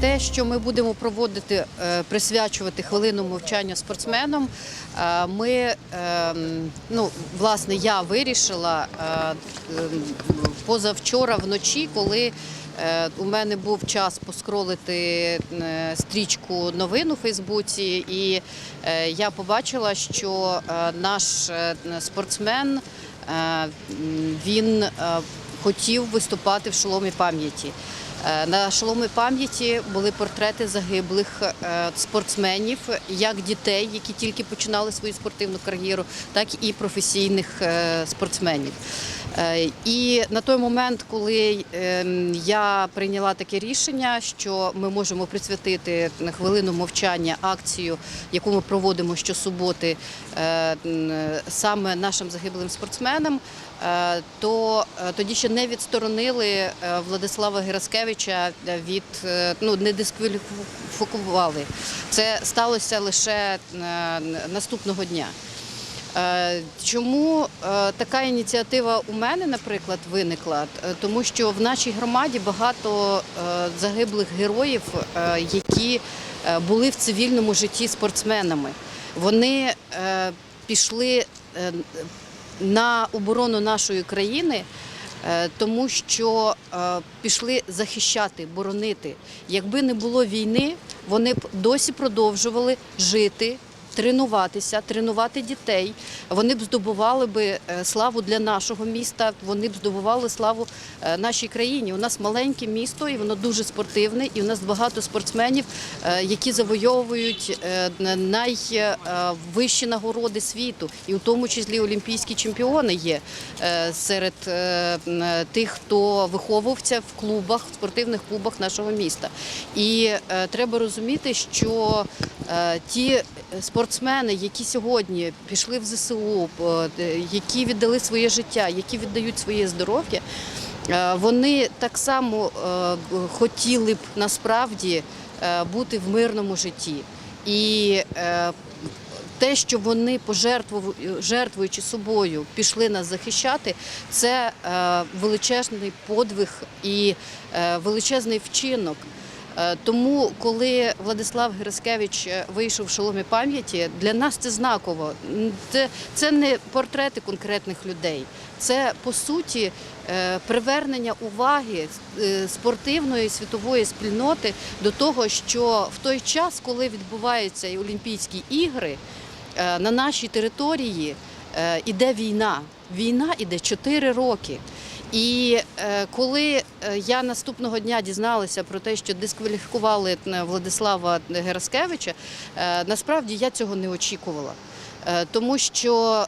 те, що ми будемо проводити, е, присвячувати хвилину мовчання спортсменам. е, Ми ем, ну, власне я вирішила е, позавчора вночі, коли е, у мене був час поскролити е, стрічку новин у Фейсбуці, і е, я побачила, що е, наш е, спортсмен е, він е, хотів виступати в шоломі пам'яті. Е, На шоломі пам'яті були портрети загиблих е, спортсменів, як дітей, які тільки починали свою спортивну кар'єру, так і професійних е, спортсменів. Е, І на той момент, коли ем, я прийняла таке рішення, що ми можемо присвятити хвилину мовчання акцію, яку ми проводимо щосуботи е, саме нашим загиблим спортсменам, е, то тоді ще не відсторонили Владислава Гераскевича від ну не дискваліфікували. Це сталося лише наступного дня. Е, Чому е, така ініціатива у мене, наприклад, виникла? Е, Тому що в нашій громаді багато загиблих героїв, які були в цивільному житті спортсменами. Вони пішли на оборону нашої країни. Тому що пішли захищати, боронити. Якби не було війни, вони б досі продовжували жити, тренуватися, тренувати дітей. Вони б здобували би е, славу для нашого міста. Вони б здобували славу е, нашій країні. У нас маленьке місто, і воно дуже спортивне. І у нас багато спортсменів, е, які завойовують найвищі нагороди світу, і в тому числі олімпійські чемпіони є серед тих, хто виховувався в клубах, в спортивних клубах нашого міста. І треба розуміти, що ті спортсмени, які сьогодні пішли в ЗСУ, е, які віддали своє життя, які віддають своє здоров'я, е, вони так само е, хотіли б насправді е, бути в мирному житті. І е, те, що вони жертвуючи собою, пішли нас захищати, це е, величезний подвиг і е, величезний вчинок. Е, Тому, коли Владислав Гераскевич е, вийшов в шоломі пам'яті, для нас це знаково. Це, не портрети конкретних людей, це по суті е, привернення уваги спортивної світової спільноти до того, що в той час, коли відбуваються Олімпійські ігри, на нашій території е, іде війна. Війна іде 4 роки. І е, коли е, я наступного дня дізналася про те, що дискваліфікували е, Владислава Гераскевича, насправді я цього не очікувала. Тому що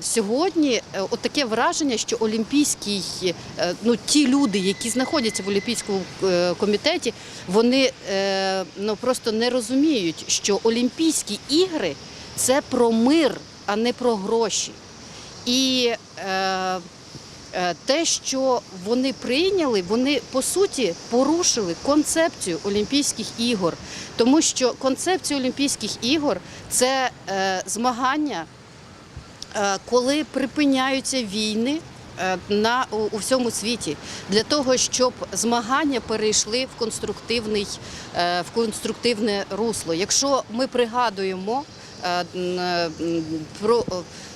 сьогодні таке враження, що олімпійський, е, ну ті люди, які знаходяться в Олімпійському комітеті, вони ну просто не розуміють, що Олімпійські ігри це про мир, а не про гроші. І Е, те, що вони прийняли, вони по суті порушили концепцію Олімпійських ігор, тому що концепція Олімпійських ігор це е, змагання, е, коли припиняються війни. е, На у, всьому світі для того, щоб змагання перейшли в конструктивний е, в конструктивне русло. Якщо ми пригадуємо е, е, про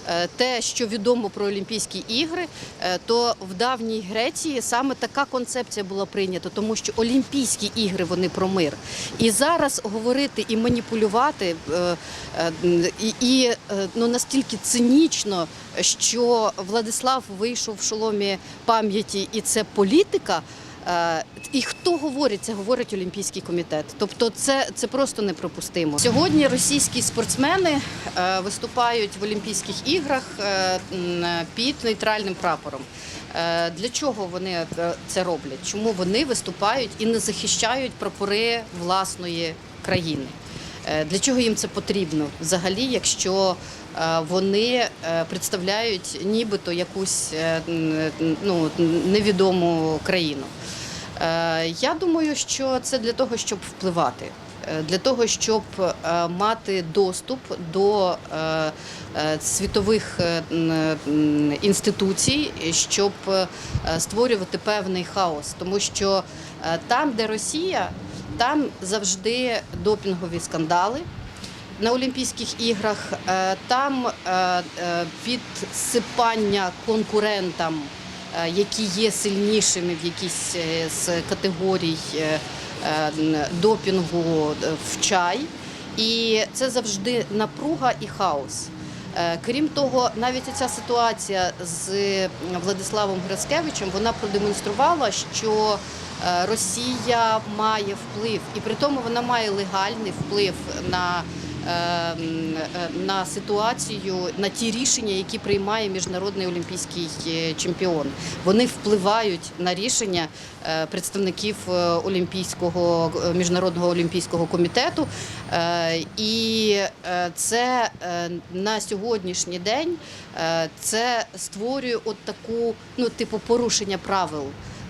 е, те, що відомо про Олімпійські ігри, е, то в давній Греції саме така концепція була прийнята, тому що Олімпійські ігри вони про мир. І зараз говорити і маніпулювати е, е, і, і е, ну настільки цинічно, що Владислав вийшов в шоломі пам'яті, і це політика. Е, І хто говорить, це говорить Олімпійський комітет. Тобто це, це просто неприпустимо. Сьогодні російські спортсмени е, виступають в Олімпійських іграх е, під нейтральним прапором. Для чого вони це роблять? Чому вони виступають і не захищають прапори власної країни? Для чого їм це потрібно взагалі, якщо вони е, представляють нібито якусь е, ну, невідому країну? Е, Я думаю, що це для того, щоб впливати. е, Для того щоб е, мати доступ до е, е, світових е, інституцій, щоб е, створювати певний хаос, тому що е, там, де Росія, Там завжди допінгові скандали. На Олімпійських іграх Е, там е, е, підсипання конкурентам, е, які є сильнішими в якійсь е, з категорій е, е, допінгу е, в чай. І це завжди напруга і хаос. Е, Крім того, навіть ця ситуація з Владиславом Граскевичем вона продемонструвала, що е, Росія має вплив, і при тому вона має легальний вплив на, е, е, на ситуацію, на ті рішення, які приймає міжнародний олімпійський е, чемпіон. Вони впливають на рішення е, представників е, Олімпійського е, міжнародного олімпійського комітету. Е, І е, це е, на сьогоднішній день е, це створює от таку, ну, типу, порушення правил.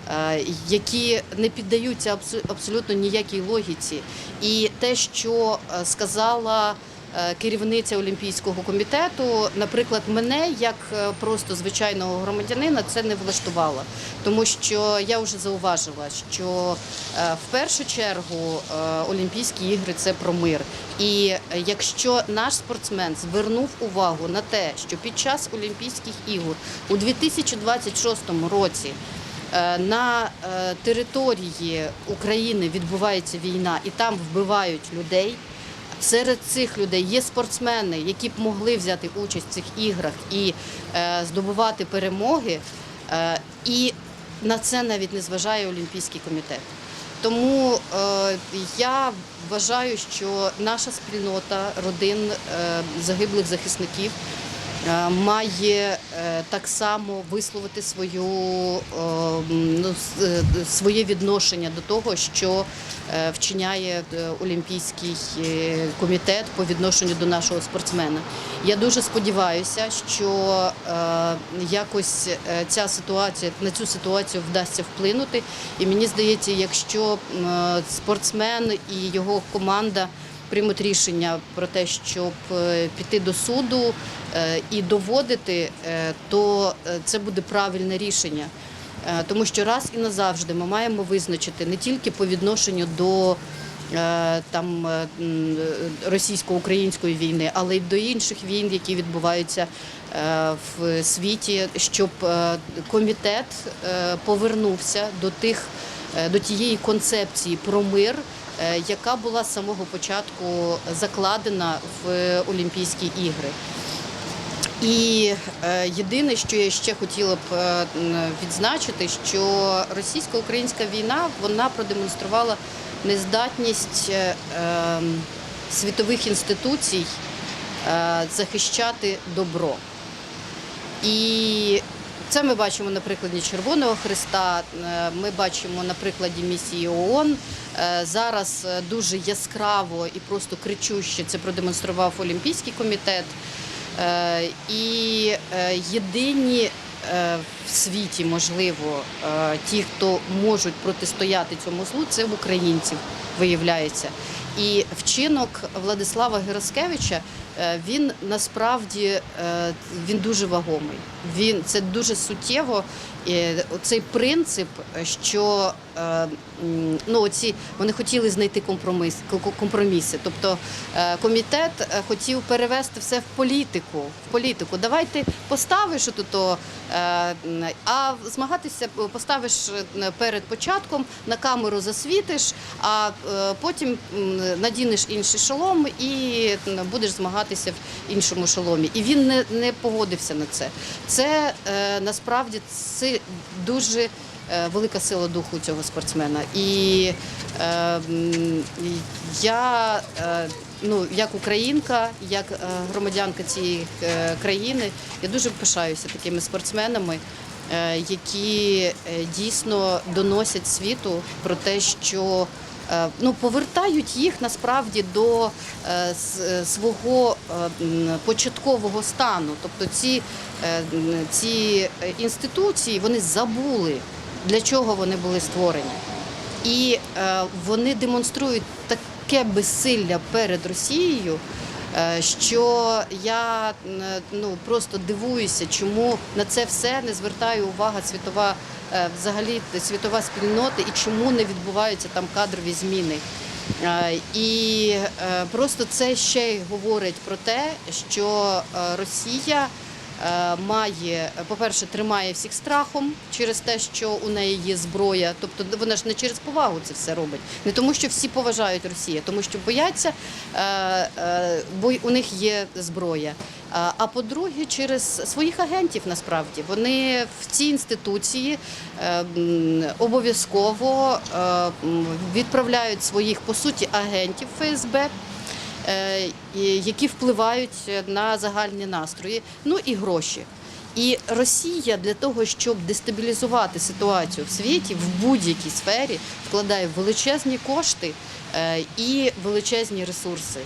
Е, Які не піддаються абсолютно ніякій логіці, і те, що е, сказала е, керівниця Олімпійського комітету, наприклад, мене як просто звичайного громадянина це не влаштувало, тому що я вже зауважила, що в першу чергу Олімпійські ігри це про мир. І якщо наш спортсмен звернув увагу на те, що під час Олімпійських ігор у 2026 році на е, території України відбувається війна і там вбивають людей. Серед цих людей є спортсмени, які б могли взяти участь в цих іграх і е, здобувати перемоги. Е, і на це навіть не зважає Олімпійський комітет. Тому е, я вважаю, що наша спільнота родин е, загиблих захисників е, має е, так само висловити свою, е, ну, е, своє відношення до того, що е, вчиняє е, Олімпійський е, комітет по відношенню до нашого спортсмена. Я дуже сподіваюся, що е, якось е, ця ситуація на цю ситуацію вдасться вплинути. І мені здається, якщо е, спортсмен і його команда приймуть рішення про те, щоб е, піти до суду е, і доводити, е, то це буде правильне рішення. Тому що раз і назавжди ми маємо визначити не тільки по відношенню до там російсько-української війни, але й до інших війн, які відбуваються в світі, щоб комітет повернувся до тих до тієї концепції про мир, яка була з самого початку закладена в Олімпійські ігри. І е, єдине, що я ще хотіла б е, відзначити, що російсько-українська війна вона продемонструвала нездатність е, ем, світових інституцій е, захищати добро. І це ми бачимо на прикладі Червоного Христа, е, ми бачимо на прикладі місії ООН. Е, Зараз е, дуже яскраво і просто кричуще це продемонстрував Олімпійський комітет. І єдині в світі, можливо, ті, хто можуть протистояти цьому злу, це в українців виявляється. І вчинок Владислава Гераскевича він насправді е, він дуже вагомий. Він це дуже суттєво. Цей принцип, що е, м, ну, оці, вони хотіли знайти компроміс, компроміси. Тобто е, комітет е, хотів перевести все в політику. В політику. Давайте поставиш тут, а змагатися поставиш е, перед початком, на камеру засвітиш, а е, потім надінеш інший шолом і будеш змагатися в іншому шоломі. І він не, не погодився на це. Це е, насправді це дуже е, велика сила духу цього спортсмена. І е, я, е, ну, як українка, як е, громадянка цієї е, країни, я дуже пишаюся такими спортсменами. е, Які е, дійсно доносять світу про те, що е, ну, повертають їх насправді до е, е, свого е, початкового стану. Тобто ці, е, ці е, інституції вони забули, для чого вони були створені. І е, вони демонструють таке безсилля перед Росією, е, що я м, ну, просто дивуюся, чому на це все не звертає увага світова, е, взагалі світова спільнота і чому не відбуваються там кадрові зміни. Е, І е, просто це ще й говорить про те, що е, Росія е, має, по-перше, тримає всіх страхом через те, що у неї є зброя. Тобто вона ж не через повагу це все робить. Не тому, що всі поважають Росію, тому що бояться, е, е, бо у них є зброя. А- по-друге, через своїх агентів насправді вони в цій інституції е, обов'язково е, відправляють своїх по суті агентів ФСБ е, які впливають на загальні настрої, ну і гроші. І Росія для того, щоб дестабілізувати ситуацію в світі в будь-якій сфері, вкладає величезні кошти е, і величезні ресурси.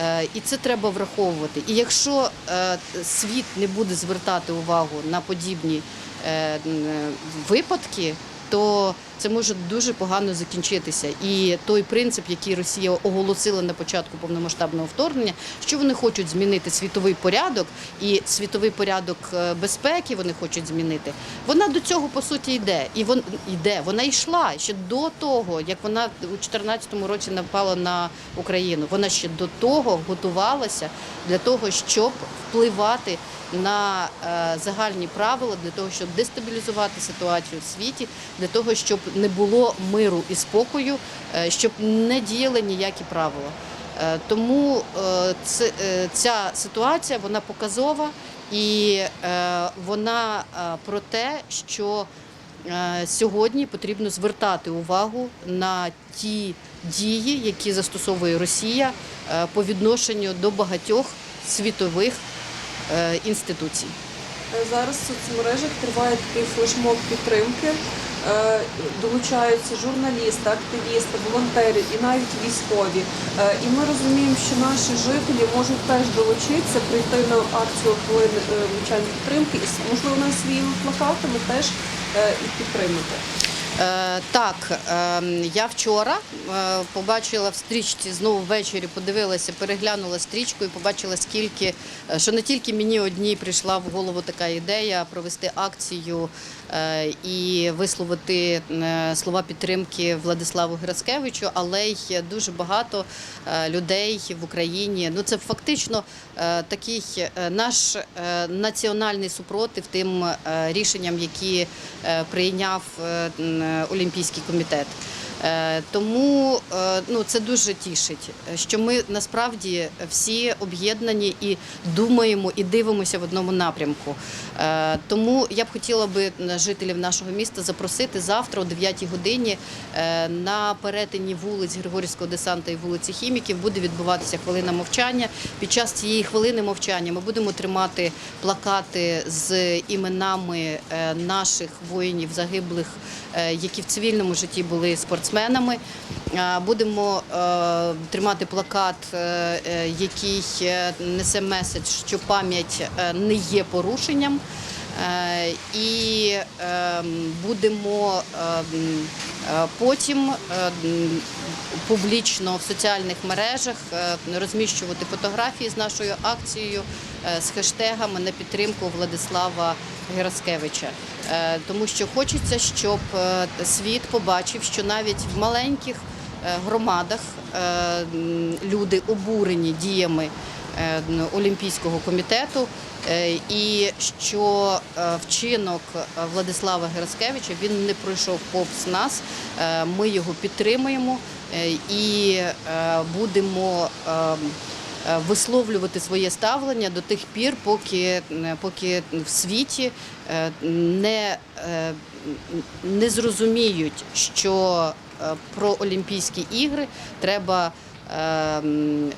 Е, І це треба враховувати. І якщо е, світ не буде звертати увагу на подібні е, випадки, то це може дуже погано закінчитися. І той принцип, який Росія оголосила на початку повномасштабного вторгнення, що вони хочуть змінити світовий порядок і світовий порядок е, безпеки, вони хочуть змінити. Вона до цього по суті йде. І вон йде. Вона йшла ще до того, як вона у 2014 році напала на Україну. Вона ще до того готувалася для того, щоб впливати на е, загальні правила для того, щоб дестабілізувати ситуацію в світі, для того, щоб не було миру і спокою, е, щоб не діяли ніякі правила. Е, Тому е, ця ситуація вона показова і вона про те, що сьогодні потрібно звертати увагу на ті дії, які застосовує Росія по відношенню до багатьох світових інституцій. Зараз в соцмережах триває такий флешмоб підтримки. Е, Долучаються журналісти, активісти, волонтери і навіть військові. Е, І ми розуміємо, що наші жителі можуть теж долучитися, прийти на акцію хвилини е, підтримки і можливо на своїми плакатами теж і підтримати. Е, так, е, я вчора е, побачила в стрічці знову ввечері, подивилася, переглянула стрічку і побачила, скільки, е, що не тільки мені одній прийшла в голову така ідея провести акцію і висловити слова підтримки Владиславу Граскевичу, але й дуже багато людей в Україні. Ну це фактично такий наш національний супротив тим рішенням, які прийняв Олімпійський комітет. Е, Тому е, ну, це дуже тішить, що ми насправді всі об'єднані і думаємо і дивимося в одному напрямку. Е, Тому я б хотіла би жителів нашого міста запросити завтра о 9 годині на перетині вулиць Григорівського десанта і вулиці Хіміків буде відбуватися хвилина мовчання. Під час цієї хвилини мовчання ми будемо тримати плакати з іменами наших воїнів загиблих, які в цивільному житті були спортсменами. Е, Будемо е, тримати плакат, е, е, який несе меседж, що пам'ять не є порушенням. І е, будемо е, е, потім е, публічно в соціальних мережах розміщувати фотографії з нашою акцією з хештегами на підтримку Владислава Гераскевича. Е, Тому що хочеться, щоб е, світ побачив, що навіть в маленьких е, громадах люди обурені діями Олімпійського комітету, і що вчинок Владислава Гераскевича він не пройшов повз нас. Ми його підтримуємо і будемо. Е, Висловлювати своє ставлення до тих пір, поки, поки в світі е, не, е, не зрозуміють, що про Олімпійські ігри треба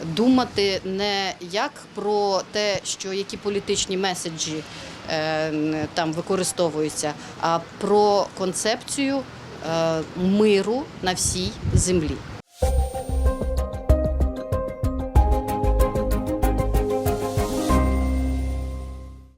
думати не як про те, що які політичні меседжі там використовуються, а про концепцію миру на всій землі.